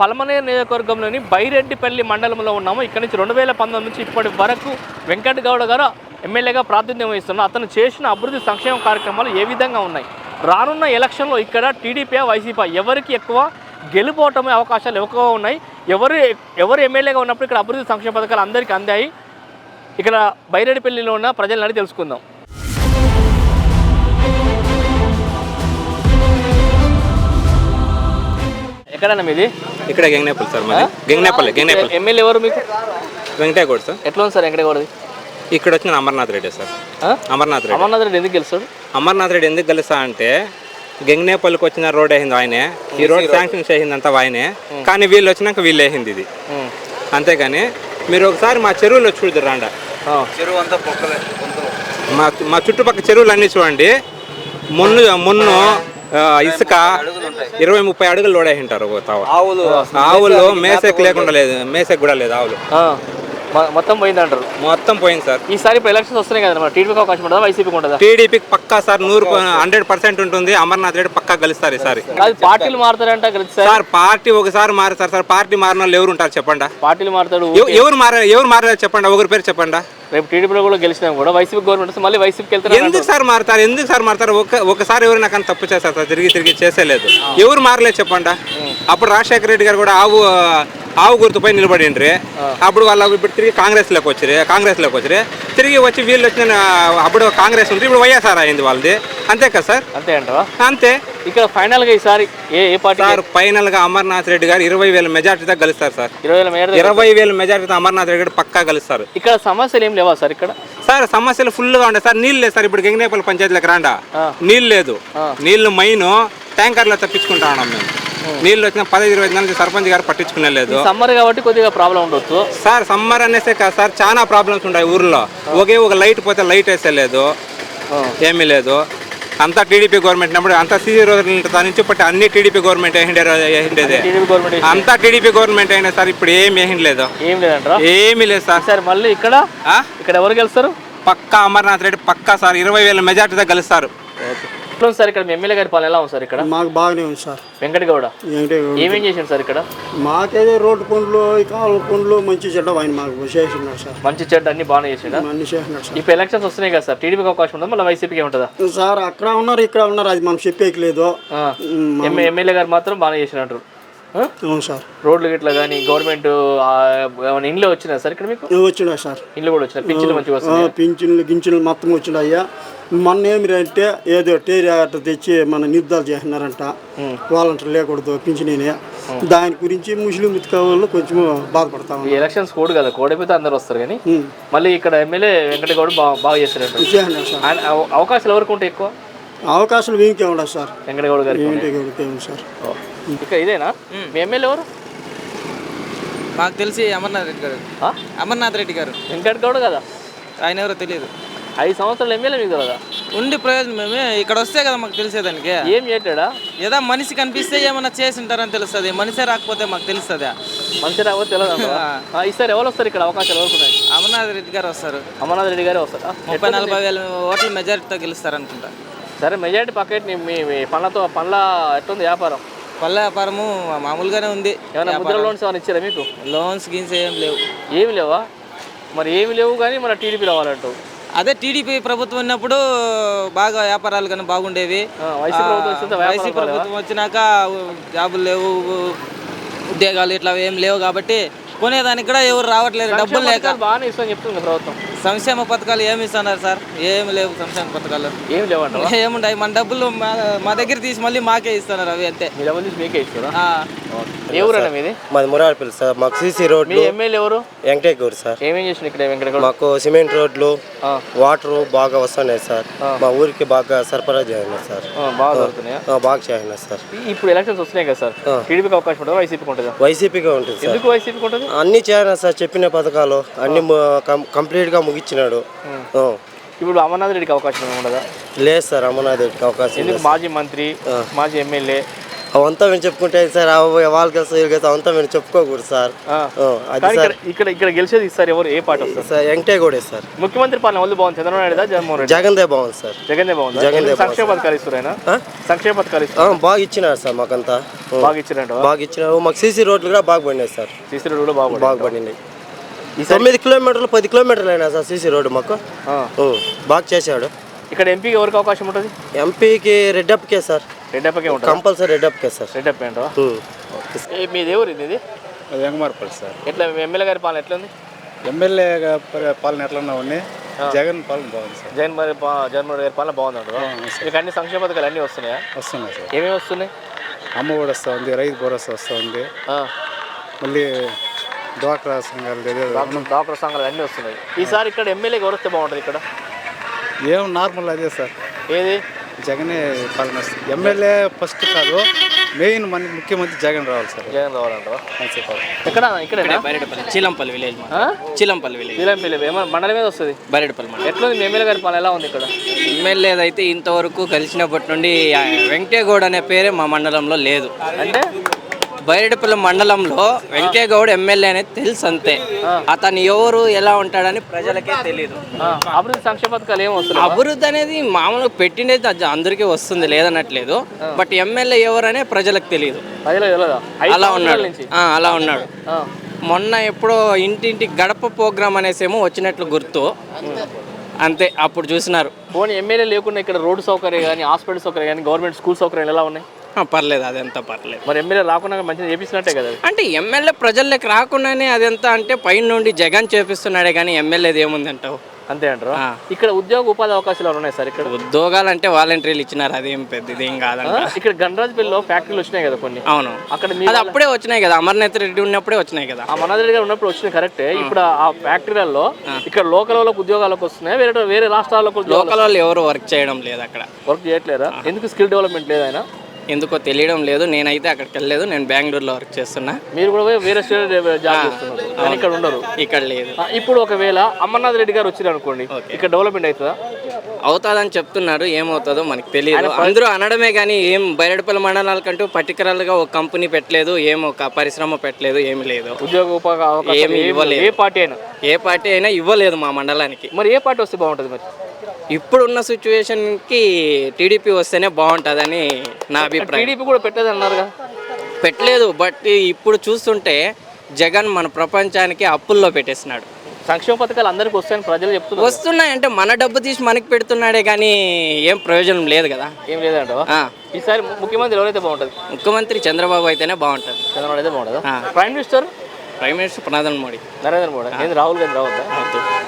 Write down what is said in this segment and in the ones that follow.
పలమనే నియోజకవర్గంలోని బైరెడ్డిపల్లి మండలంలో ఉన్నాము. ఇక్కడ నుంచి రెండు వేల పంతొమ్మిది నుంచి ఇప్పటి వరకు వెంకట గౌడ గారు ఎమ్మెల్యేగా ప్రాతినిధ్యం వహిస్తున్నారు. అతను చేసిన అభివృద్ధి సంక్షేమ కార్యక్రమాలు ఏ విధంగా ఉన్నాయి? రానున్న ఎలక్షన్లో ఇక్కడ టీడీపీ వైసీపీ ఎవరికి ఎక్కువ గెలుపోవటమే అవకాశాలు ఎక్కువగా ఉన్నాయి? ఎవరు ఎవరు ఎమ్మెల్యేగా ఉన్నప్పుడు ఇక్కడ అభివృద్ధి సంక్షేమ పథకాలు అందరికీ అందాయి? ఇక్కడ బైరెడ్డిపల్లిలో ఉన్న ప్రజలని తెలుసుకుందాం. ఎక్కడన్నా మీది? ఇక్కడ గంగనేపల్లి సార్ మాది. గంగనేపల్లి గంగనేపల్లి. ఎమ్మెల్యే ఎవరు మీకు? వెంకటేగౌడ్ సార్. ఎట్లా ఉంది సార్ వెంకటగౌడది? ఇక్కడ వచ్చిన అమర్నాథ్ రెడ్డి సార్. ఆ? అమర్నాథ్ రెడ్డి. అమర్నాథ్ రెడ్డి ఎందుకు గెలుస్తాడు? అమర్నాథ్ రెడ్డి ఎందుకు గెలుస్తా అంటే గంగనేపల్లికి వచ్చిన రోడ్ వేసింది ఆయనే. ఈ రోడ్ శాంక్షన్ చేసింది అంతా ఆయనే. కానీ వీళ్ళు వచ్చినాక వీళ్ళు వేసింది ఇది. అంతేగాని మీరు ఒకసారి మా చెరువులో చూడదు రాండ. ఆ. మా మా చుట్టుపక్కల చెరువులు అన్నీ చూడండి. మున్ను మున్ను ఇసుక ఇరవై ముప్పై అడుగులు లోడ్ ఒక తావ. ఆవులు మేసెక్ లేకుండా లేదు మేసెక్ కూడా లేదు ఆవులు. మొత్తం పోయింది అంటారు మొత్తం పోయింది సార్. ఈసారి ఇప్పుడు ఎలక్షన్స్ వస్తున్నాయి కదా మరి టీడీపీకి అవకాశం ఉంటుందా? వైసీపీకి ఉంటుందా? టీడీపీకి పక్కా సార్ నూరు హండ్రెడ్ పర్సెంట్ ఉంటుంది. అమర్నాథ్ రెడ్డి పక్కా గెలుస్తారు ఈసారి. కాదు పార్టీలు మారుతారంట సార్. పార్టీ ఒకసారి మారుతారు సార్ పార్టీ మారిన వాళ్ళు ఎవరు ఉంటారు చెప్పండి? పార్టీలు మారుతాడు ఎవ- ఎవరు మార ఎవరు మారారు చెప్పండి? ఒకరి పేరు చెప్పండి? రేపు టీడీపీలో కూడా గెలిచినా కూడా వైసీపీ గవర్నమెంట్ వస్తే మళ్ళీ వైసీపీకి వెళ్తారు ఎందుకు సార్ మారుతారు? ఎందుకు సార్ మారుతారు? ఒక ఒకసారి ఎవరు నాకు తప్పు చేస్తారు సార్? తిరిగి తిరిగి చేసేలేదు. ఎవరు మారలేదు చెప్పండి? అప్పుడు రాజశేఖర రెడ్డి గారు కూడా ఆవు ఆవు గుర్తుపై నిలబడిండ్రి. అప్పుడు వాళ్ళు ఇప్పుడు తిరిగి కాంగ్రెస్లోకి వచ్చిరి కాంగ్రెస్లోకి వచ్చిరి తిరిగి వచ్చి వీళ్ళు వచ్చిన అప్పుడు కాంగ్రెస్ ఉంది ఇప్పుడు వైఎస్ఆర్ అయింది వాళ్ళది. అంతే కదా సార్? అంతే అంటావా? అంతే. ఇక్కడ ఫైనల్గా ఈసారి ఏ ఏ పార్టీ సార్ ఫైనల్గా అమర్నాథ్ రెడ్డి గారు ఇరవై వేల మెజార్టీతో గెలుస్తారు సార్. ఇరవై వేల ఇరవై వేల మెజార్టీతో అమర్నాథ్ రెడ్డి గారు పక్కా గెలుస్తారు. ఇక్కడ సమస్యలు ఏం లేవా సార్ ఇక్కడ? సార్ సమస్యలు ఫుల్గా ఉన్నాయి సార్. నీళ్ళు లేదు సార్ ఇప్పుడు గంగనేపల్లి పంచాయతీలకు రాండా. నీళ్ళు లేదు. నీళ్ళు మైన్ ట్యాంకర్లో తప్పించుకుంటా ఉన్నాం మేము. నీళ్ళు వచ్చిన పదహైదు ఇరవై నుంచి సర్పంచ్ గారు పట్టించుకునే లేదు. సమ్మర్ కాబట్టి కొద్దిగా ప్రాబ్లం ఉండొచ్చు. సార్ సమ్మర్ అనేసే కాదు సార్ చాలా ప్రాబ్లమ్స్ ఉన్నాయి ఊర్లో. ఒకే ఒక లైట్ పోతే లైట్ వేసే లేదు. ఏమీ లేదు. అంతా టీడీపీ గవర్నమెంట్ ఉన్నప్పుడు అంతా సీసీ రోజుల నుంచి పట్టి అన్ని టీడీపీ గవర్నమెంట్ వేసిండేదే గవర్నమెంట్ అంతా టీడీపీ గవర్నమెంట్ అయినా సార్ ఇప్పుడు ఏం వేసిండలేదు ఏం లేదంటారా? ఏమీ లేదు సార్. సార్ మళ్ళీ ఇక్కడ? ఆ? ఇక్కడ ఎవరు గెలుస్తారు? పక్కా అమర్నాథ్ రెడ్డి పక్కా సార్ ఇరవై వేల మెజార్టీతో గెలుస్తారు. ఎట్లా ఉంది సార్ ఇక్కడ మీ ఎమ్మెల్యే గారి పాలన ఎలా ఉంది సార్ ఇక్కడ? మాకు బాగానే ఉంది సార్. వెంకట గౌడ. ఏంటి ఏమేం చేసిండు సార్ ఇక్కడ? మాకేదో రోడ్డు పనులు ఈ కాలువ పనులు మంచి చెడ్డ ఆయన మాకు చేసినాడు సార్. మంచి చెడ్డ అన్ని బాగానే చేసిండా? అన్ని చేసినాడు సార్. ఇప్పుడు ఎలక్షన్స్ వస్తున్నాయి కదా సార్ టీడీపీకి అవకాశం ఉంటుందా మళ్ళీ వైసీపీకి ఉంటుందా సార్ అక్కడ ఉన్నారు ఇక్కడ ఉన్నారు అది మనం చెప్పేకి లేదు ఎమ్మెల్యే గారు మాత్రం బాగానే చేసినట్టు. అవును సార్. రోడ్లు గిట్లా కానీ గవర్నమెంట్ ఇండ్లు వచ్చినాయి సార్ ఇక్కడ మీకు? వచ్చినా సార్. ఇండ్లు కూడా వచ్చినాయి. పింఛన్లు మంచిగా పింఛన్లు గింఛన్లు మొత్తం వచ్చినాయ్యా మొన్న ఏమి అంటే ఏదో అట్ట తెచ్చి మన నిర్ధాలు చేసినారంట వాలంటీర్ లేకూడదు పింఛనీని. దాని గురించి ముస్లిం వాళ్ళు కొంచెం బాధపడతా ఈ ఎలక్షన్స్ కోడ్ కదా కోడ్ అయిపోతే అందరు వస్తారు కానీ మళ్ళీ ఇక్కడ ఎమ్మెల్యే వెంకట గౌడ్ బాగా అవ- అవకాశాలు ఎవరికి ఉంటాయి ఎక్కువ? అవకాశాలు వీనికే ఉండదు సార్. వెంకట గౌడ్ గారికి ఏంటి ఏమి సార్. ఇక్కడ ఇదేనా? మీ ఎమ్మెల్యే ఎవరు? మాకు తెలిసి అమర్నాథ్ రెడ్డి గారు. ఆ? అమర్నాథ్ రెడ్డి గారు. వెంకట గౌడ్ కదా? ఆయన ఎవరో తెలియదు. ఐదు సంవత్సరాలు ఎమ్మెల్యే మీకు కదా ఉండి ప్రయోజనం మేమే ఇక్కడ వస్తే కదా మాకు తెలిసేదానికి. ఏం చేయటాడా ఏదో మనిషి కనిపిస్తే ఏమన్నా చేసి ఉంటారని తెలుస్తుంది. మనిషి రాకపోతే మాకు తెలుస్తుందా? మంచి రాకపోతే తెలియదు ఈసారి ఎవరు వస్తారు ఇక్కడ? అవకాశాలు ఎవరికి ఉన్నాయి? అమర్నాథ్ రెడ్డి గారు వస్తారు. అమర్నాథ్ రెడ్డి గారే వస్తారా? ముప్పై నలభై వేల ఓట్ల మెజారిటీతో గెలుస్తారు అనుకుంటా సరే మెజారిటీ పక్కన మీ మీ పనులతో పనుల ఎట్లుంది వ్యాపారం? పళ్ళ వ్యాపారము మామూలుగానే ఉంది. ఏమైనా ముద్ర లోన్స్ ఏమైనా ఇచ్చారా మీకు? లోన్స్ గీన్స్ ఏం లేవు. ఏమి లేవా? మరి ఏమి లేవు కానీ మన టీడీపీ రావాలంటావు. అదే టీడీపీ ప్రభుత్వం ఉన్నప్పుడు బాగా వ్యాపారాలు కానీ బాగుండేవి. వైసీపీ ప్రభుత్వం వచ్చినాక జాబులు లేవు ఉద్యోగాలు ఇట్లా ఏం లేవు కాబట్టి కొనేదానికి కూడా ఎవరు రావట్లేదు డబ్బులు లేక. బాగానే ఇస్తామని చెప్తుంది ప్రభుత్వం. సంక్షేమ పథకాలు ఏమి ఇస్తున్నారు సార్? ఏమి లేవు సంక్షేమ పథకాలు. ఏమి లేవంటావా ఏముంటాయి మన డబ్బులు మా దగ్గర తీసి మళ్ళీ మాకే ఇస్తున్నారు అవి అంతే. మీకే ఇస్తారా? ఏ ఊరన్నా మీది? మాది మురారపల్లి సార్. మాకు సీసీ మీ రోడ్లు ఎమ్మెల్యే ఎవరు? వెంకటేగౌడ్ సార్. ఏమేం చేసిన ఇక్కడ మాకు సిమెంట్ రోడ్లు. వాటర్ బాగా వస్తున్నాయి సార్. మా ఊరికి బాగా సరఫరా చేయండి సార్. బాగా దొరుకుతున్నాయా? బాగా చేయండి సార్. ఇప్పుడు ఎలక్షన్స్ వస్తున్నాయి కదా సార్. టీడీపీకి అవకాశం ఉంటుందా? వైసీపీకి ఉంటుందా? వైసీపీగా ఉంటుంది సార్. ఎందుకు వైసీపీకి ఉంటుంది? అన్ని చేయాలి సార్ చెప్పిన పథకాలు. అన్ని ము- కం- కంప్లీట్గా ముగించినాడు. ఇప్పుడు అమర్నాథ్ రెడ్డికి అవకాశం ఉండదా? లేదు సార్ అమర్నాథ్ రెడ్డికి అవకాశం ఎందుకు. మాజీ మంత్రి మాజీ ఎమ్మెల్యే అవంతా మేము చెప్పుకుంటే సార్ వెళ్తా వీళ్ళకి వెళ్తా అవంతా మేము చెప్పుకోకూడదు సార్. అది కానీ సార్. ఇక్కడ ఇక్కడ ఇక్కడ గెలిచేది ఇస్తారు ఎవరు? ఏ పార్టీ వస్తారు సార్ వెంకటేగౌడే సార్. ముఖ్యమంత్రి పాలన వాళ్ళు బాగుంది? చంద్రబాబు నాయుడు జగన్మోహన్ రెడ్డి జగన్దే బాగుంది సార్. జగన్దే బాగుంది? జగన్దే సంక్షేమ పథకాలు ఇస్తారు ఆయన ఆ? సంక్షేమ పథకాలు ఆ, బాగా ఇచ్చినారు సార్ మాకంతా. ఆ, బాగా ఇచ్చారంట బాగా ఇచ్చినారు. మాకు సీసీ రోడ్లు కూడా బాగా పడినాయి సార్. సీసీ రోడ్డు కూడా బాగుంది బాగా పడినాయి. తొమ్మిది కిలోమీటర్లు పది కిలోమీటర్లు అయినా సార్ సీసీ రోడ్డు మాకు. ఆ. ఆ, బాగా చేశాడు. ఇక్కడ ఎంపీకి ఎవరికి అవకాశం ఉంటుంది? ఎంపీకి రెడ్డప్కే సార్. రెడ్డప్పకే ఉంటుంది? Compulsory రెడ్డప్కే sir. రెడ్డప్ప ఏంటో? మీది ఎవరు ఇది ఇది వెంగమారపల్లి సార్. ఎట్లా మీ ఎమ్మెల్యే గారి పాలన ఎట్లా ఉంది ఎమ్మెల్యే పాలన ఎట్లన్నా ఉన్నాయి జగన్ పాలన బాగుంది సార్. జగన్ మరి రెడ్డి గారి పాలన బాగుంది మీకు అన్ని సంక్షేమ పథకాలు అన్నీ వస్తున్నాయా? వస్తున్నాయి సార్. ఏమేమి వస్తున్నాయి? అమ్మ కూడా వస్తూ ఉంది రైతు భరోసా వస్తూ ఉంది. మళ్ళీ డ్వాక్రా సంఘాలు డాక్టర్ సంఘాలు అన్నీ వస్తున్నాయి. ఈసారి ఇక్కడ ఎమ్మెల్యేకి ఎవరు వస్తే బాగుంటుంది ఇక్కడ? ఏం నార్మల్ అదే సార్. ఏది? జగనే పాలన వస్తుంది. ఎమ్మెల్యే ఫస్ట్ కాదు మెయిన్ మన ముఖ్యమంత్రి జగన్ రావాలి సార్. జగన్ రావాలంటారా ఎక్కడ? బైరెడ్పల్లి చీలంపల్లి విలేజ్? చీలంపల్లి విలేజ్ శ్రీలంపల్లి ఏమన్నా మండలం మీద వస్తుంది. బైరెడ్పల్లి మండలం. ఎట్లుంది? మీ ఎమ్మెల్యే గారి పాలన ఎలా ఉంది ఇక్కడ? ఎమ్మెల్యే అయితే ఇంతవరకు కలిసినప్పటి నుండి వెంకటేగౌడ్ అనే పేరే మా మండలంలో లేదు. అంటే? బైరెడ్పల్లి మండలంలో వెంకటేగౌడ్ ఎమ్మెల్యే అనేది తెలుసు అంతే అతను ఎవరు ఎలా ఉంటాడని ప్రజలకే తెలియదు అభివృద్ధి సంక్షేమ పథకాలు ఏం వస్తున్నాయి? అభివృద్ధి అనేది మామూలుగా పెట్టినది అది అందరికీ వస్తుంది లేదనట్లేదు. బట్ ఎమ్మెల్యే ఎవరనే ప్రజలకు తెలియదు అలా ఉన్నాడు. అలా ఉన్నాడు. మొన్న ఎప్పుడో ఇంటింటి గడప ప్రోగ్రామ్ అనేసేమో వచ్చినట్లు గుర్తు. అంతే అప్పుడు చూసినారు. పోనీ ఎమ్మెల్యే లేకుండా ఇక్కడ రోడ్డు సౌకర్యం కానీ హాస్పిటల్ సౌకర్యం కానీ గవర్నమెంట్ స్కూల్ సౌకర్యాలు ఎలా ఉన్నాయి? పర్లేదు అదంతా పర్లేదు. మరి ఎమ్మెల్యే రాకుండా మంచిగా చేపించినట్టే కదా. అంటే ఎమ్మెల్యే ప్రజల్లోకి రాకుండానే అదెంత అంటే పైన నుండి జగన్ చేపిస్తున్నాడే కానీ ఎమ్మెల్యేది ఏముంది అంటావు అంతే అంటారా. ఇక్కడ ఉద్యోగ ఉపాధి అవకాశాలు ఉన్నాయి సార్ ఇక్కడ? ఉద్యోగాలు అంటే వాలంటీర్లు ఇచ్చినారు అదేం పెద్ద ఇదేం కాదంట ఇక్కడ గణరాజ్పల్లిలో ఫ్యాక్టరీలు వచ్చినాయి కదా కొన్ని. అవును. అక్కడ అది అప్పుడే వచ్చినాయి కదా అమర్నాథ్ రెడ్డి ఉన్నప్పుడే వచ్చినాయి కదా. మనోజ్ రెడ్డి గారు ఉన్నప్పుడు వచ్చినాయి కరెక్టే. ఇప్పుడు ఆ- ఫ్యాక్టరీలలో ఇక్కడ లోకల్ వాళ్ళకి ఉద్యోగాలకు వస్తున్నాయి వేరే వేరే రాష్ట్రాలకు ఉద్యోగాలు లోకల్ వాళ్ళు ఎవరు వర్క్ చేయడం లేదు అక్కడ. వర్క్ చేయట్లేరా? ఎందుకు స్కిల్ డెవలప్మెంట్ లేదు ఆయన? ఎందుకో తెలియడం లేదు. నేనైతే అక్కడికి వెళ్ళలేదు. నేను బెంగళూరులో వర్క్ చేస్తున్నా. మీరు కూడా పోయి వేరే స్టేట్ జాబ్ చేస్తున్నారు. కానీ ఇక్కడ ఉండరు. ఇక్కడ లేదు. ఆ, ఇప్పుడు ఒకవేళ అమర్నాథ్ రెడ్డి గారు వచ్చారు అనుకోండి ఇక్కడ డెవలప్మెంట్ అవుతుందా? అవుతాదని చెప్తున్నారు. ఏమవుతుందో మనకు తెలియదు. అందరూ అనడమే కానీ ఏం బైరడపల్లి మండలాలకంటూ పర్టికులర్గా ఒక కంపెనీ పెట్టలేదు ఏం ఒక పరిశ్రమ పెట్టలేదు ఏమీ లేదు. ఉద్యోగ ఉపాధి అవకాశాలు ఏమీ ఏమీ ఇవ్వలేదు. ఏ పార్టీ అయినా. ఏ పార్టీ అయినా ఇవ్వలేదు మా మండలానికి. మరి ఏ పార్టీ వస్తే బాగుంటుంది మరి? ఇప్పుడున్న సిచ్యువేషన్కి టీడీపీ వస్తేనే బాగుంటుందని నా అభిప్రాయం. టీడీపీ కూడా పెట్టేది అన్నారుగా? పెట్టలేదు బట్ ఇప్పుడు చూస్తుంటే జగన్ మన ప్రపంచానికి అప్పుల్లో పెట్టేసినాడు. సంక్షేమ పథకాలు అందరికి వస్తాయని ప్రజలు చెప్తున్నారు. వస్తున్నాయంటే మన డబ్బు తీసి మనకి పెడుతున్నాడే కానీ ఏం ప్రయోజనం లేదు కదా. ఏం లేదంటవా? ఆ, ఈసారి ముఖ్యమంత్రి ఎవరైతే బాగుంటుంది? ముఖ్యమంత్రి చంద్రబాబు అయితేనే బాగుంటుంది. చంద్రబాబు అయితే బాగుంటుందా. Prime minister? ప్రైమ్ మినిస్టర్ ప్రధాని మోడీ. నరేంద్ర మోడీ. రాహుల్ గాంధీ రావద్దా?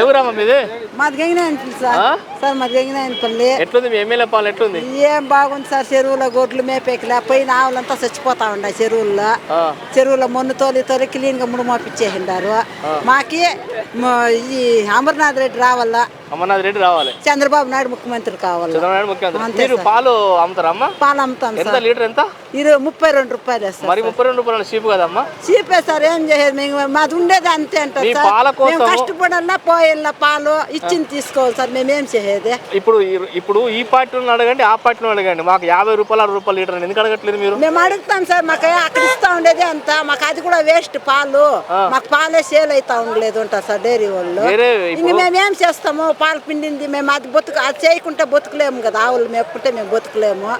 ఎవరమ్మా మీది? మాది గంగినాయనపల్లి సార్. సార్ మాది గంగినాయనపల్లి ఎట్లుంది మీ ఎమ్మెల్యే పాలన ఎట్లుంది? ఏం బాగుంది సార్ చెరువులో గొడ్లు మేపేకిలే. పోయిన ఆవులంతా చచ్చిపోతా ఉన్నాయి చెరువుల్లో. చెరువులో మొన్ను తోలి తోలి క్లీన్గా ముడు మోపిచ్చేసిండారు. మాకి ఈ అమర్నాథ్ రెడ్డి రావాలా? అమర్నాథ్ రెడ్డి రావాలి. చంద్రబాబు నాయుడు ముఖ్యమంత్రి కావాలా? చంద్రబాబు ముఖ్యమంత్రి. మీరు. పాలు అమ్ముతారమ్మా? పాలు అమ్ముతాం ఎంత లీటర్ ఎంత? ఇది ముప్పై రెండు రూపాయలు సార్ మరి ముప్పై రెండు రూపాయల చీప్ కదమ్మా? చీపే సార్ ఏం చేసేది మేము. మాది ఉండేది అంతే అంటారు మీ సార్. పాల పాలు ఇచ్చింది తీసుకోవాలి సార్. మేమేం చేసేది ఇప్పుడు ఇప్పుడు ఈ పార్టీని అడగండి ఆ పార్టీని అడగండి. మాకు యాభై రూపాయలు అరవై రూపాయలు లీటర్ ఎందుకు అడగట్లేదు మీరు? మేము అడుగుతాం సార్ మాకు అక్కడ ఇస్తా ఉండేది అంత. మాకు అది కూడా వేస్ట్ పాలు. మాకు పాలే సేల్ అవుతా ఉండలేదు ఉంటారు సార్ డైరీ వాళ్ళు. ఇంక మేము ఏం చేస్తాము? పాలు పిండింది మేము అది బతుకు అది చేయకుంటే బతుకులేము కదా. ఆవులు మేపుకుంటే మేము బతుకులేము.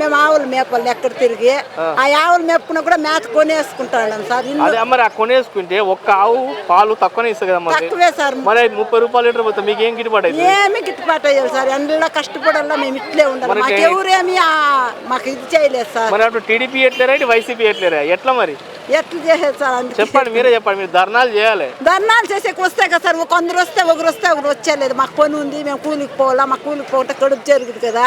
మేము ఆవులు మేపాలి ఎక్కడ తిరిగి. ఆ. ఆవులు మేపుకున్నా కూడా మేత కొనేసుకుంటాం సార్. మరి ఆ కొనేసుకుంటే ఒక్క ఆవు పాలు తక్కువనే ఇస్తుంది కదా తక్కువే సార్. మరి ముప్పై రూపాయలు లీటర్ పోతే మీకు ఏం గిట్టుబాటు ఏమి గిట్టుబాటు అయ్యాలి సార్. ఎండలో కష్టపడాలా మేము ఇట్లే ఉండాలి. మాకు ఎవరేమి మాకు ఇది చేయలేదు సార్. మరి అటు టీడీపీ ఎట్లేరా వైసీపీ ఎట్లేరా? ఎట్లా మరి? ఎట్లా చేసేది సార్ అందుకే చెప్పండి మీరే చెప్పండి. మీరు ధర్నాలు చేయాలి. ధర్నాలు చేసేకి వస్తే కదా సార్. కొందరు వస్తే ఒకరు వస్తే ఒకరు వచ్చేలేదు మాకు పని ఉంది మేము కూలికి పోవాలా మాకు కూలికి పోతే కడుపు జరుగుతుంది కదా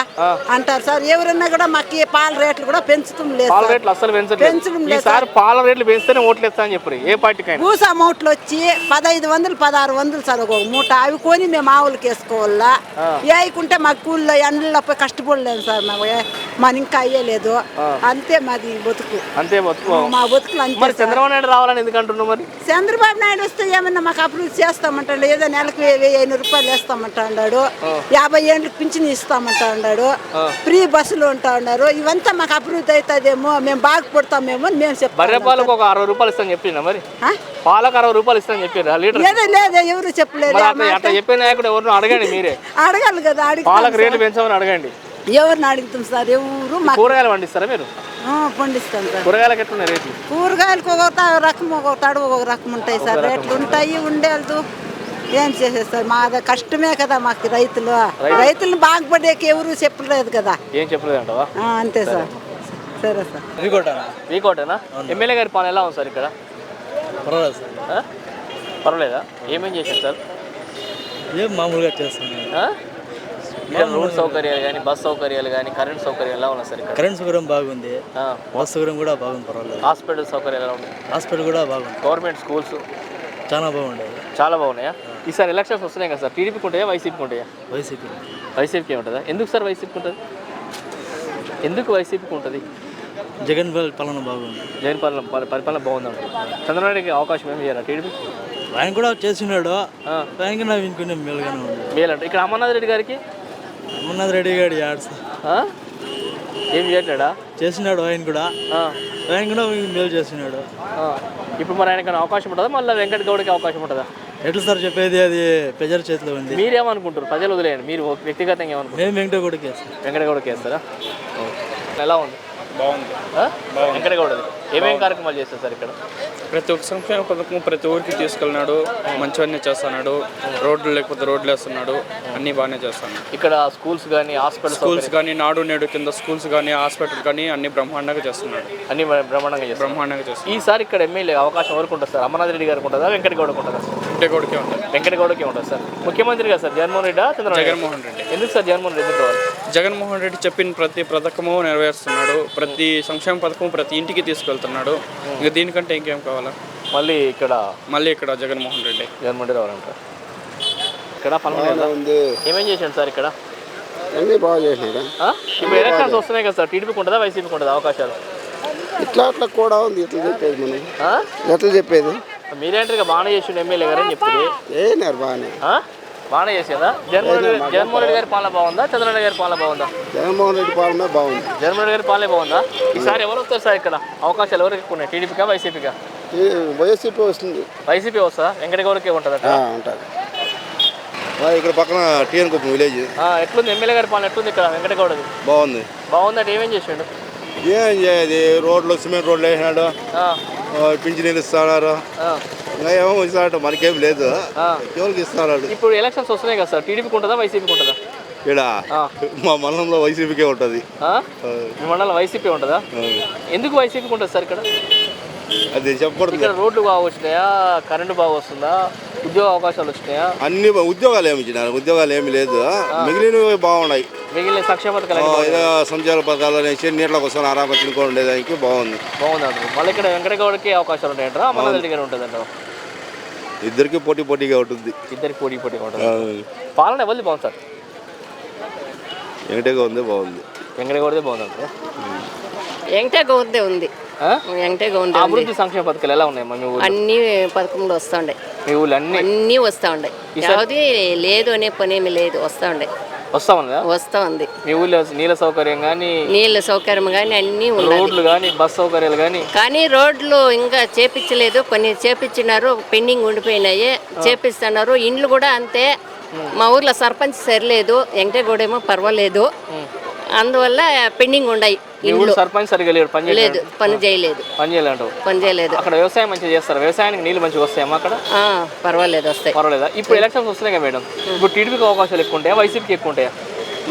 అంటారు సార్. ఎవరన్నా కూడా మాకు పాల రేట్లు కూడా పెంచుతాం లేదు పాల సార్. రేట్లు అస్సలు పెంచడం లేదు ఈసారి పాల రేట్లు పెంచితేనే ఓట్లు ఇస్తా అని చెప్పారు. ఏ పార్టీకైనా. భూస అమౌంట్లు వచ్చి పదహైదు వందలు పదహారు వందలు సార్. ఒక మూట అవి కొని మేము ఆవులకి వేసుకోవాలా. వేయకుంటే మాకు కూల్లో ఎండల్లో పోయి కష్టపడలేము సార్ మేము మన ఇంకా అయ్యలేదు. అంతే మాది బతుకు. అంతే బతుకు. మా బతుకులు అంతే మరి. చంద్రబాబు నాయుడు రావాలని ఎందుకు అంటున్నావు మరి? చంద్రబాబు నాయుడు వస్తే ఏమన్నా మాకు అభివృద్ధి చేస్తామంటాడు ఏదో నెలకు వెయ్యి రూపాయలు వేస్తామంటాడు యాభై ఏళ్ళకి పింఛన్ ఇస్తామంటాడు ఫ్రీ బస్సులు ఉంటా ఉన్నారు ఇవంతా మాకు అభివృద్ధి అవుతుందేమో మేము బాగుపడతామేమో మేము చెప్తాం బర్రెపాలకు ఒక అరవై రూపాయలు ఇస్తాను చెప్పినా మరి? పాలకు అరవై రూపాయలు ఇస్తాను చెప్పారు లీటర్? ఏదో లేదు ఎవరు చెప్పలేదు. మరి ఆ అట్లా మాట. అట్లా చెప్పే నాయకుడు ఎవరినో అడగండి మీరే. అడగాలి కదా అడిగి పాలకు రేట్లు పెంచామని అడగండి. ఎవరిని అడుగుతాం సార్? ఎవరు మాకు కూరగాయలు పండిస్తారా మీరు? ఆ, పండిస్తాం సార్. కూరగాయలకు ఎట్లున్నాయి రేట్లు? కూరగాయలకు ఒక త- రకం ఒక తడువు ఒక రకం ఉంటాయి సార్. రేట్లు ఉంటాయి ఉండేది ఏం చేసేస్తారు మా కష్టమే కదా మాకు రైతులు. రైతులను బాగుపడేకి ఎవరు చెప్పలేదు కదా. ఏం చెప్పలేదు అంటావా? ఆ, అంతే సార్. సరే. సార్ వీకోటేనా? ఎమ్మెల్యే గారి పాలన ఎలా ఉంది సార్ ఇక్కడ? పర్వాలేదు సార్. ఆ? పర్వాలేదా? ఏమేం చేశారు సార్? ఏం మామూలుగా చేస్తాను ఆ? ఇక్కడ రోడ్ సౌకర్యాలు కానీ బస్ సౌకర్యాలు కానీ కరెంట్ సౌకర్యాలు ఎలా ఉన్నాయి సార్ ఇక్కడ? కరెంట్ సౌకర్యం బాగుంది. బస్ సౌకర్యం కూడా బాగుంది పర్వాలేదు. హాస్పిటల్ సౌకర్యాలు ఎలా ఉన్నాయి? హాస్పిటల్ కూడా బాగుంది. గవర్నమెంట్ స్కూల్స్ చాలా బాగుండేది చాలా బాగున్నాయా? ఈసారి ఎలక్షన్స్ వస్తున్నాయి కదా సార్. టీడీపీకి ఉంటాయా వైసీపీకి ఉంటాయా వైసీపీ వైసీపీకి ఉంటుందా? ఎందుకు సార్ వైసీపీకి ఉంటుంది? ఎందుకు వైసీపీకి ఉంటుంది? జగన్ పాలన బాగుంది. జగన్ పాలన పరి- పరిపాలన బాగుందంట. చంద్రబాబుకి అవకాశం ఏమి ఇయ్యారా? టీడీపీ ఆయన కూడా చేసినాడు. ఆయన నా ఇంకొన్ని మేలుగానే ఉంది. మేలంట ఇక్కడ అమర్నాథ్ రెడ్డి గారికి? అమర్నాథ్ రెడ్డి గారు యాడ్ సార్ ఆ? ఏం చేయట్లేడా? చేసినాడు ఆయన కూడా. ఆయన కూడా మేలు చేసినాడు. ఇప్పుడు మరి ఆయనకి అవకాశం ఉంటుందా? మళ్ళీ వెంకట గౌడ్కి అవకాశం ఉంటుందా? ఎట్లా సార్ చెప్పేది? అది ప్రజల చేతిలో ఉంది. మీరేమనుకుంటారు ప్రజలు వదిలేయండి. మీరు వ్యక్తిగతంగా ఏమనుకుంటారు మేము వెంకట కూడా చేస్తాం వెంకటగౌడకి వేస్తారా ఎలా ఉంది? బాగుంది. వెంకటగౌడది ఏమేం కార్యక్రమాలు చేస్తారు సార్ ఇక్కడ? ప్రతి ఒక్క సంక్షేమ పథకం ప్రతి ఊరికి తీసుకెళ్ళినాడు. మంచివన్నీ చేస్తున్నాడు. రోడ్లు లేకపోతే రోడ్లు వేస్తున్నాడు. అన్నీ బాగానే చేస్తున్నాడు. ఇక్కడ స్కూల్స్ కానీ హాస్పిటల్స్ స్కూల్స్ కానీ నాడు నేడు కింద స్కూల్స్ కానీ హాస్పిటల్ కానీ అన్ని బ్రహ్మాండంగా చేస్తున్నాడు. అన్ని బ్రహ్మాండంగా బ్రహ్మాండంగా చేస్తున్నాడు ఈసారి ఇక్కడ ఎమ్మెల్యే అవకాశం ఎవరికి ఉంటుంది సార్? అమర్నాథ్ రెడ్డి గారికి ఉంటుందా? వెంకటగౌడకి ఉంటుందా ఇంటే కొడుకే ఉంటుంది. వెంకటగౌడకి ఉంటుంది సార్. ముఖ్యమంత్రి గారు సార్ జగన్మోహన్ రెడ్డి చంద్రబాబు? జగన్మోహన్ రెడ్డి. ఎందుకు సార్ జగన్మోహన్ రెడ్డి రావాలి? జగన్మోహన్ రెడ్డి చెప్పిన ప్రతి పథకము నెరవేరుస్తున్నాడు. ప్రతి సంక్షేమ పథకం ప్రతి ఇంటికి తీసుకెళ్తున్నాడు. ఇంకా దీనికంటే ఇంకేం కావాలా? మళ్ళీ ఇక్కడ మళ్ళీ ఇక్కడ జగన్మోహన్ రెడ్డి. జగన్మోహన్ రెడ్డి రావాలంట ఇక్కడ పనులు ఏమేం చేశాడు సార్ ఇక్కడ? అన్నీ బాగా చేసినాడు ఆ? ఇప్పుడు ఎలక్షన్స్ వస్తున్నాయి కదా సార్. టీడీపీకి ఉంటుందా వైసీపీకి ఉంటుందా అవకాశాలు? ఇట్లా అట్లా కూడా ఉంది. ఇట్లా చెప్పేది మనం? ఆ? ఎట్లా చెప్పేది? మీరేంటారు ఇక బాగానే చేసిండు ఎమ్మెల్యే గారు అని చెప్తుంది ఏనారు బాగానే ఆ? బాగానే చేసేదా? జగన్మోహన్ రెడ్డి జగన్మోహన్ రెడ్డి గారి పాలన బాగుందా? చంద్రబాబు గారి పాలన బాగుందా? జగన్మోహన్ రెడ్డి పాలన బాగుంది. జగన్మోహన్ రెడ్డి గారి పాలనే బాగుందా? ఈసారి ఎవరు వస్తారు సార్ ఇక్కడ? అవకాశాలు ఎవరికి ఎక్కువ ఉన్నాయి? టీడీపీకా వైసీపీకా? వైసీపీ వస్తుంది. వైసీపీ వస్తా వెంకటగౌడకే ఉంటుందట ఉంటుంది? ఇక్కడ పక్కన టీఎన్ కుప్పం విలేజ్. ఆ, ఎట్లుంది? ఎమ్మెల్యే గారి పాలన ఎట్లుంది ఇక్కడ? వెంకటగౌడది బాగుంది. బాగుందంటే ఏమేం చేసిండు? ఏం చేయది? రోడ్లు సిమెంట్ రోడ్లు వేసినాడు. ఆ, పింఛనీళ్ళు ఇస్తున్నారు ఏమో ఇస్తాడు మనకేం లేదు. ఎవరికి ఇస్తున్నాడు ఇప్పుడు ఎలక్షన్స్ వస్తున్నాయి కదా సార్ టీడీపీకి ఉంటుందా వైసీపీకి ఉంటుందా? ఇక్కడ. మా మండలంలో వైసీపీకే ఉంటుంది. మండలం వైసీపీ ఉంటుందా? ఎందుకు వైసీపీకి ఉంటుంది సార్ ఇక్కడ? అది చెప్పకూడదు. ఇక్కడ రోడ్లు బాగా వచ్చినాయా? కరెంటు బాగా వస్తుందా? ఉద్యోగ అవకాశాలు వచ్చినాయా? అన్ని ఉద్యోగాలు ఏమి ఇచ్చినారు? ఉద్యోగాలు ఏమి లేదు. మిగిలినవి బాగున్నాయి. మిగిలిన సంక్షేమ పథకాలు ఆ, అన్ని బాగున్నాయా? ఏదో సంచార పథకాలు అనేసి నీళ్ళకి వస్తాను ఆరామ తినుకొని ఉండేదానికి బాగుంది. బాగుంది అంటారు మళ్ళీ ఇక్కడ వెంకటగౌడకి అవకాశాలు ఉంటాయంటారా? అమర్నాథ్ రెడ్డి గారు ఉంటుందంట ఇద్దరికి పోటీ పోటీగా ఉంటుంది. ఇద్దరికి పోటీ పోటీ ఉంటుంది. ఆ, పాలన ఎవరిది బాగుంది సార్? వెంకటగా ఉంది బాగుంది. వెంకటగౌడదే బాగుంది అంటారా వెంకటే గౌరదే ఉంది? వెంకటే ఉంది అభివృద్ధి సంక్షేమ పథకాలు ఎలా ఉన్నాయి మా ఊళ్ళో అన్ని పథకంలో వస్తూ ఉండే మీ ఊళ్ళో అన్ని? అన్నీ వస్తూ ఉండే యావది లేదు అనే పనేమి లేదు వస్తూ ఉండే వస్తా ఉందా? వస్తూ ఉంది. మీ ఊళ్ళో నీళ్ళ సౌకర్యం కానీ నీళ్ళ సౌకర్యం కానీ అన్నీ ఉన్నాయి రోడ్లు కానీ బస్ సౌకర్యాలు కానీ కానీ రోడ్లు ఇంకా చేపించలేదు. కొన్ని చేపించినారు పెండింగ్ ఉండిపోయినాయి. చేపిస్తున్నారు. ఇండ్లు కూడా అంతే. మా ఊర్లో సర్పంచ్ సరిలేదు. వెంకటగూడేమో పర్వాలేదు. అందువల్ల పెండింగ్ ఉన్నాయి ఇండ్లు. సర్పంచ్ సరిగా లేడు పని లేదు చేయలేదు పని చేయలేదు. పని చేయాలంటావు పని చేయలేదు. అక్కడ వ్యవసాయం మంచిగా చేస్తారు? వ్యవసాయానికి నీళ్ళు మంచిగా వస్తాయమ్మా అక్కడ? పర్వాలేదు వస్తాయి. పర్వాలేదా? ఇప్పుడు ఎలక్షన్స్ వస్తున్నాయి మేడం. ఇప్పుడు టీడీపీకి అవకాశాలు ఎక్కువ ఉంటాయా? వైసీపీకి ఎక్కువ ఉంటాయా?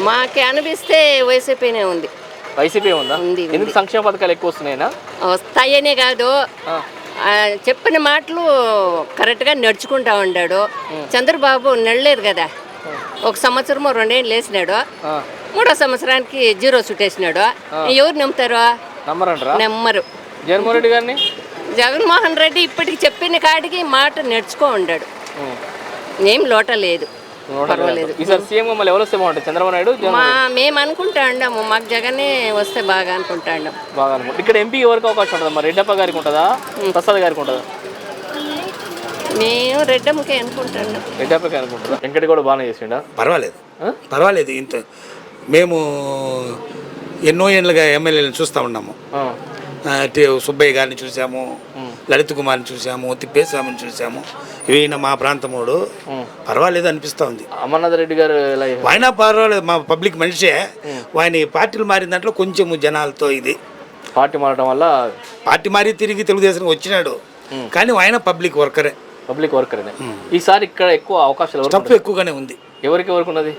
మాకు అనిపిస్తే వైసీపీనే ఉంది. వైసీపీ ఉందా. ఎందుకు సంక్షేమ పథకాలు ఎక్కువ వస్తున్నాయినా? వస్తాయనే కాదు. చెప్పిన మాటలు కరెక్ట్గా నడుచుకుంటా ఉన్నాడు చంద్రబాబు నడలేదు కదా. ఒక సంవత్సరము రెండేళ్ళు వేసినాడు. మూడో సంవత్సరానికి జీరో చుట్టేసినాడు ఎవరు నమ్ముతారు? నమ్మరు. జగన్మోహన్ రెడ్డి గారిని? జగన్మోహన్ రెడ్డి ఇప్పటికి చెప్పిన కాడికి మాట నడుచుకో ఉన్నాడు ఏం లోట లేదు. మేము అనుకుంటా ఉన్నాము మాకు జగనే వస్తే బాగా అనుకుంటా ఉన్నాం బాగా అనుకుంటా. ఇక్కడ ఎంపీ ఎవరికి అవకాశం ఉంటుందా? రెడ్డప్ప గారికి ఉంటుందా? ప్రసాద్ గారికి ఉంటుందా? మేము రెడ్డమ్మకే అనుకుంటున్నాం రెడ్డప్పకి అనుకుంటుందా? వెంకటి కూడా బాగానే చేసిండా? పర్వాలేదు. పర్వాలేదు. ఇంత మేము ఎన్నో ఏళ్ళుగా ఎమ్మెల్యేలను చూస్తూ ఉన్నాము. సుబ్బయ్య గారిని చూసాము లలిత్ కుమార్ని చూసాము తిప్పేస్వామిని చూసాము. ఈయన మా ప్రాంతముడు. పర్వాలేదు అనిపిస్తూ ఉంది. అమర్నాథ్ రెడ్డి గారు? ఆయన పర్వాలేదు మా పబ్లిక్ మనిషే. ఆయన పార్టీలు మారిన దాంట్లో కొంచెం జనాలతో ఇది. పార్టీ మారడం వల్ల పార్టీ మారి తిరిగి తెలుగుదేశం వచ్చినాడు. కానీ ఆయన పబ్లిక్ వర్కరే. పబ్లిక్ వర్కర్ ఈసారి ఇక్కడ ఎక్కువ అవకాశాలు ఉన్నాయి? ఎక్కువగానే ఉంది. ఎవరికి ఎవరికి ఉన్నది?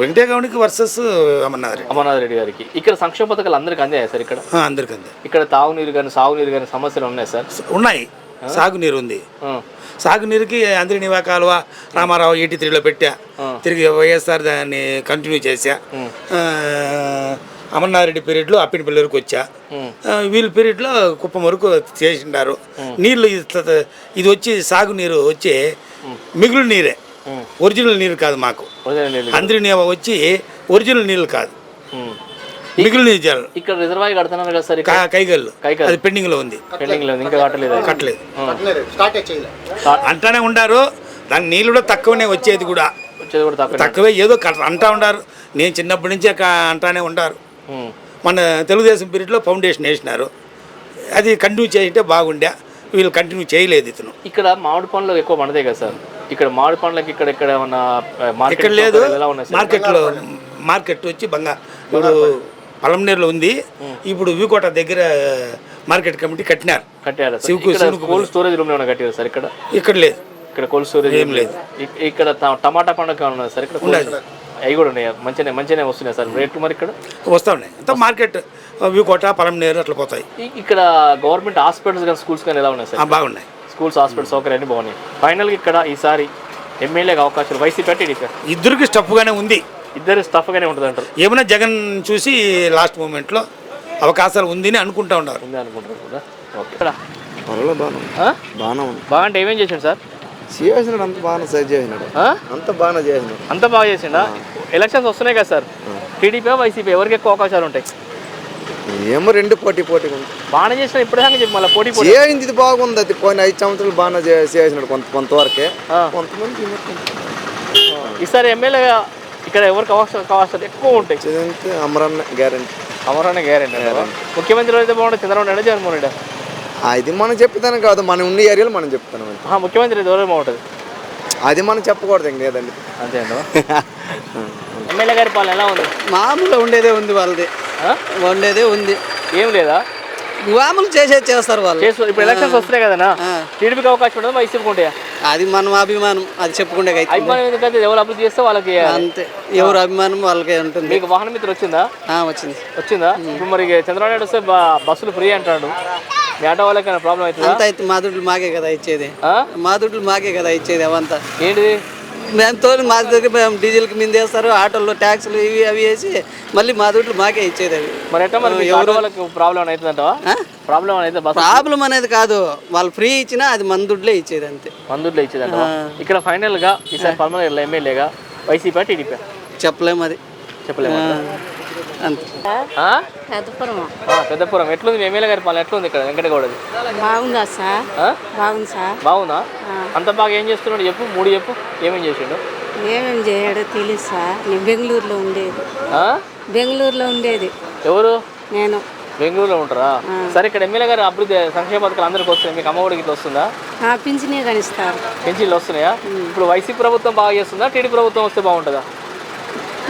వెంకటేగౌడికి వర్సెస్ అమర్నాథ్ రెడ్డి. అమర్నాథ్ రెడ్డి గారికి. ఇక్కడ సంక్షేమ పథకాలు అందరికి అందాయా సార్ ఇక్కడ? ఆ, అందరికంది ఇక్కడ తాగునీరు కానీ సాగునీరు కానీ సమస్యలు ఉన్నాయి సార్? ఉన్నాయి. సాగునీరు ఉంది. సాగునీరుకి అందరి నివా కాలువ రామారావు ఎయిటీ త్రీలో పెట్టా. తిరిగి వైఎస్ఆర్ దాన్ని కంటిన్యూ చేశా. ఆ, అమర్నాథ్ రెడ్డి పీరియడ్లో అప్పినపల్లి వరకు వచ్చా వీళ్ళ పీరియడ్లో కుప్పం వరకు చేసిండారు. నీళ్ళు ఇది వచ్చి సాగునీరు వచ్చి మిగులు నీరే. ఒరిజినల్ నీరు కాదు మాకు. ఒరిజినల్ నీళ్ళు. అందరి నీవ వచ్చి ఒరిజినల్ నీళ్ళు కాదు. ఉమ్. మిగులు నీరు జలం. ఇక్కడ రిజర్వాయర్ కడుతున్నారు కదా సార్ కైగల్లు. అది పెండింగ్లో ఉంది. పెండింగ్ లేదు ఇంకా కట్టలేదు. కట్టలేదు. అంటానే ఉండారు. దాని నీళ్ళు కూడా తక్కువనే వచ్చేది కూడా. వచ్చేది కూడా తక్కువ ఏదో అంటా ఉండారు. నేను చిన్నప్పటి నుంచే అంటానే ఉండారు. మన తెలుగుదేశం పీరియడ్లో ఫౌండేషన్ వేసినారు. అది కంటిన్యూ చేయంటే బాగుండే. వీళ్ళు కంటిన్యూ చేయలేదు ఇతను. ఇక్కడ మామిడి పండ్లు ఎక్కువ పండుతాయి కదా సార్. ఇక్కడ మామిడి పండ్లకి ఇక్కడ ఇక్కడ మార్కెట్ ఇక్కడ లేదు. మార్కెట్లో మార్కెట్ వచ్చి బంగా ఇప్పుడు పలంనేరులో ఉంది. ఇప్పుడు వికోట దగ్గర మార్కెట్ కమిటీ కట్టినారు. కట్టారా కోల్డ్ స్టోరేజ్ రూమ్ కట్టారు సార్ ఇక్కడ? ఇక్కడ లేదు. ఇక్కడ కోల్డ్ స్టోరేజ్ ఏం లేదు. ఇక్- ఇక్కడ టమాటా పండుగ ఉన్నదా సార్? ఇక్కడ. అవి కూడా ఉన్నాయి? మంచిగానే మంచిగానే వస్తున్నాయి సార్? రేట్లు మరి ఇక్కడ? వస్తూ ఉన్నాయి అంతా మార్కెట్ వికోట పలంనేరు అట్లా పోతాయి. ఇక్కడ గవర్నమెంట్ హాస్పిటల్స్ కానీ స్కూల్స్ కానీ ఎలా ఉన్నాయి ఆ, సార్ బాగున్నాయి. స్కూల్స్ హాస్పిటల్స్ సౌకర్యాలు అన్ని బాగున్నాయి. ఫైనల్గా ఇక్కడ ఈసారి ఎమ్మెల్యేగా అవకాశాలు వైసీపీ టీడీపీ ఇద్దరికి స్టఫ్గానే ఉంది. ఇద్దరు స్టఫ్గానే ఉంటుంది అంటారు. ఏమైనా జగన్ చూసి లాస్ట్ మూమెంట్లో అవకాశాలు ఉందని అనుకుంటా ఉన్నారు. ఉంది అనుకుంటారు కదా? ఓకే? బాగానే ఉంది. బాగా అంటే ఏమేం చేసిండు సార్? చేసినాడు అంత బాగానే సరి చేసినాడు? అంత బాగానే చేసినాడు. అంతా బాగా చేసిండా? ఎలక్షన్స్ వస్తున్నాయి కదా సార్. టీడీపీ వైసీపీ ఎవరికి ఎక్కువ అవకాశాలు ఉంటాయి? ఏమో రెండు పోటీ ఉంది. బాగానే చేసిన ఇప్పటిదాకా చెప్పి మళ్ళీ పోటీ పోటీ. చేయింది ఇది బాగుంది అది పోయిన ఐదు సంవత్సరాలు బాగానే చేసినాడు కొంత కొంతవరకే. కొంతమంది. ఈసారి ఎమ్మెల్యేగా ఇక్కడ ఎవరికి అవకాశాలు అవకాశాలు ఎక్కువ ఉంటాయి? అమరన్న గ్యారంటీ అమరానే గ్యారెంటీ ముఖ్యమంత్రి అయితే బాగుంటుంది చంద్రబాబు నాయుడు జగన్మోహన్ రెడ్డి. అది మనం చెప్తాను కాదు మనం ఉన్న ఏరియాలో మనం చెప్తాను. ఆ, ముఖ్యమంత్రి ఎవరు బాగుంటుంది? అది మనం చెప్పకూడదు ఇంక లేదండి ఎమ్మెల్యే గారి పాలన ఎలా ఉంది? మామూలుగా ఉండేదే ఉంది వాళ్ళది. ఆ? ఉండేదే ఉంది. ఏం లేదా? మామూలు చేసేది చేస్తారు వాళ్ళు. చేసు ఇప్పుడు ఎలక్షన్స్ వస్తున్నాయి కదనా? టీడీపీకి అవకాశం ఉంటుంది వైసీపీకి ఉంటాయా? అది మన అభిమానం అది చెప్పుకుంటే అయితే అభిమానం ఎందుకంటే ఎవరు అభివృద్ధి చేస్తే వాళ్ళకి చేయాలి. అంతే. ఎవరు అభిమానం వాళ్ళకే ఉంటుంది. మీకు వాహన మిత్ర వచ్చిందా? ఆ, వచ్చింది. వచ్చిందా? ఇప్పుడు మరి చంద్రబాబు నాయుడు వస్తే బ- బస్సులు ఫ్రీ అంటాడు. మీ ఆటో వాళ్ళకి ప్రాబ్లం అవుతుందా? అంత అయితే మా దుడ్లు మాకే కదా ఇచ్చేది? మా దుడ్లు మాకే కదా ఇచ్చేది అవంతా. ఏంటిది? మేము తోలి మా దగ్గర మేము డీజిల్కి మిందేస్తారు ఆటోల్లో ట్యాక్స్లు ఇవి అవి వేసి మళ్ళీ మా దుడ్లు మాకే ఇచ్చేది అవి. మరి ఎట్లా వాళ్ళకి ప్రాబ్లం అవుతుందంటావా? ప్రాబ్లం బస్ ప్రాబ్లం అనేది కాదు. వాళ్ళు ఫ్రీ ఇచ్చినా అది మన దుడ్లే ఇచ్చేది అంతే. మందుట్లో ఇచ్చేదంట ఇక్కడ ఫైనల్గా ఈసారి పల్మనర్ ఎమ్మెల్యేగా వైసీపీ టీడీపీ? చెప్పలేము అది. చెప్పలేము? పెద్దపురం పెద్దపురం. ఎట్లుంది? మీ ఎమ్మెల్యే గారి పాలన ఎట్లుంది ఇక్కడ? వెంకటగౌడది. బాగుందా సార్? బాగుంది సార్. బాగుందా? అంత బాగా ఏం చేస్తున్నాడు? చెప్పు మూడు చెప్పు. ఏమేం చేసిండు? ఏమేం చేయడో తెలియదు సార్. నేను బెంగళూరులో ఉండేది? బెంగళూరులో ఉండేది. ఎవరు? నేను. బెంగళూరులో ఉంటారా? సరే ఇక్కడ ఎమ్మెల్యే గారు అభివృద్ధి సంక్షేమ పథకాలు అందరికి వస్తున్నాయి. మీకు అమ్మఒడికి ఇట్లా వస్తుందా? పింఛనే కనిస్తారు పెన్షన్లు వస్తున్నాయా? ఇప్పుడు వైసీపీ ప్రభుత్వం బాగా చేస్తుందా? టీడీ ప్రభుత్వం వస్తే బాగుంటుందా?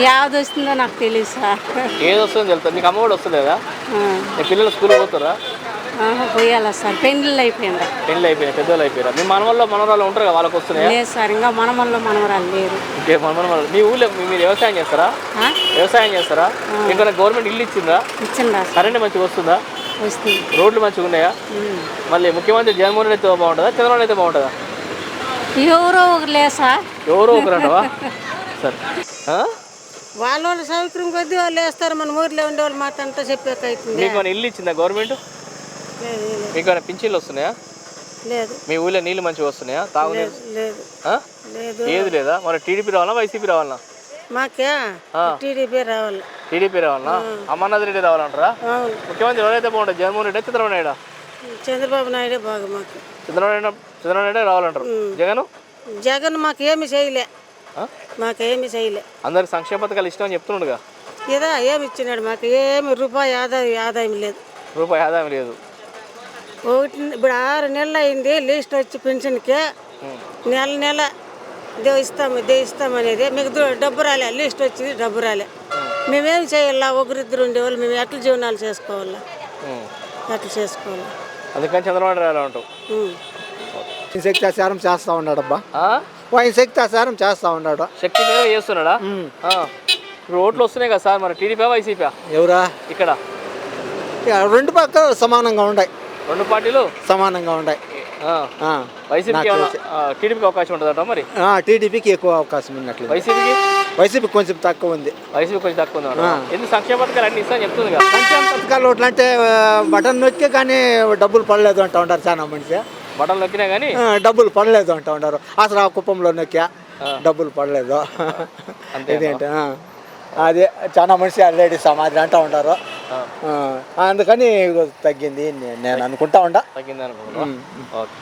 యావది వస్తుందో నాకు తెలియదు సార్. ఏది వస్తుందో తెలుస్తుంది మీకు అమ్మఒడి మీ పిల్లలు స్కూల్ పోతారా? ఆహా, పోయాలా సార్. పెళ్ళిళ్ళు అయిపోయిందా పెళ్ళి అయిపోయినాయి పెద్దోళ్ళు అయిపోయారా. మీ మనవల్లో మనవరాలు ఉంటారు కదా వాళ్ళకి వస్తున్నాయా? లేదు సార్ ఇంకా మనమల్లో మనవరాలు లేరు. ఇంకే మన మనవరాలు మీ ఊళ్ళో మీ- మీరు వ్యవసాయం చేస్తారా? ఆ? వ్యవసాయం చేస్తారా? ఇక్కడ గవర్నమెంట్ ఇల్లు ఇచ్చిందా? ఇచ్చిందా సార్. కరెంట్ మంచిగా వస్తుందా? వస్తుంది. రోడ్లు మంచిగా ఉన్నాయా? మళ్ళీ ముఖ్యమంత్రి జగన్మోహన్ రెడ్డి అయితే బాగుంటుందా? చంద్రబాబు అయితే బాగుంటుందా? ఎవరో ఒకరు లేదు సార్. ఎవరో ఒకరు అంటవా? సరే. ఆ? వాళ్ళ వాళ్ళ సౌకర్యం కొద్దీ వాళ్ళు వేస్తారు మన ఊర్లో ఉండే వాళ్ళు మాట అంతా చెప్పాక అవుతుంది మీకు ఏమైనా ఇల్లు ఇచ్చిందా గవర్నమెంట్? మీకు ఏమైనా పింఛన్లు వస్తున్నాయా? లేదు. మీ ఊళ్ళో నీళ్ళు మంచిగా వస్తున్నాయా? తాగునీరు లేదు ఆ? లేదు. ఏది లేదా? మరి టీడీపీ రావాలా వైసీపీ రావాలా? మాకే టీడీపీ రావాలి. టీడీపీ రావాలా? అమర్నాథ్ రెడ్డి రావాలంటారా? అవును. ముఖ్యమంత్రి ఎవరైతే బాగుంటుంది జగన్మోహన్ రెడ్డి చంద్రబాబు నాయుడు? చంద్రబాబు నాయుడే బాగా మాకు. చంద్రబాబు నాయుడు చంద్రబాబు నాయుడే రావాలంటారు. జగన్? జగన్ మాకు ఏమి చేయలే. మాకేమి చేయలే. అందరికి సంక్షేమ పథకాలు ఇష్టం అని చెప్తున్నాడుగా? ఇదా ఏమి ఇచ్చినాడు మాకు ఏమి రూపాయి ఆదాయం ఆదాయం లేదు. రూపాయి ఆదాయం లేదు. ఒకటి ఇప్పుడు ఆరు నెలలు అయింది లిస్ట్ వచ్చి పెన్షన్కి. నెల నెల ఇదే ఇస్తాము ఇదే ఇస్తాం అనేది మీకు డబ్బు రాలే లిస్ట్ వచ్చి డబ్బు రాలే. మేమేం చేయాలా? ఒకరిద్దరు ఉండేవాళ్ళు మేము ఎట్లా జీవనాలు చేసుకోవాలా. ఎట్లా చేసుకోవాలా? అందుకని చంద్రబాబు. శక్తాచారం చేస్తూ ఉన్నాడు అబ్బా ఆ? ఆయన శక్తాచారం చేస్తూ ఉన్నాడు. శక్తి మీద చేస్తున్నాడా. ఇప్పుడు ఓట్లు వస్తున్నాయి కదా సార్ మరి టీడీపీ వైసీపీ ఎవరా? ఇక్కడ. ఇక రెండు పక్కల సమానంగా ఉన్నాయి రెండు పార్టీలు? సమానంగా ఉన్నాయి. వైసీపీకి టీడీపీకి అవకాశం ఉంటుందట మరి? టీడీపీకి ఎక్కువ అవకాశం ఉన్నట్లు వైసీపీకి? వైసీపీ కొంచెం తక్కువ ఉంది. వైసీపీ కొంచెం తక్కువ ఉంది ఎందుకు సంక్షేమ పథకాలు అన్ని ఇస్తా చెప్తుంది కదా? సంక్షేమ పథకాలు అంటే బటన్ నొక్కి కానీ డబ్బులు పడలేదు అంటూ ఉంటారు చాలా మంది. బటన్ నొక్కినా కానీ డబ్బులు పడలేదు అంటూ ఉంటారు అసలు ఆ కుప్పంలో నొక్కా? డబ్బులు పడలేదు. ఇదేంటి. అదే చాలా మనిషి ఆల్రెడీ సమాధి అంటూ ఉంటారు. అందుకని తగ్గింది నేను అనుకుంటా ఉండా. తగ్గింది అనుకుంటున్నా ఓకే.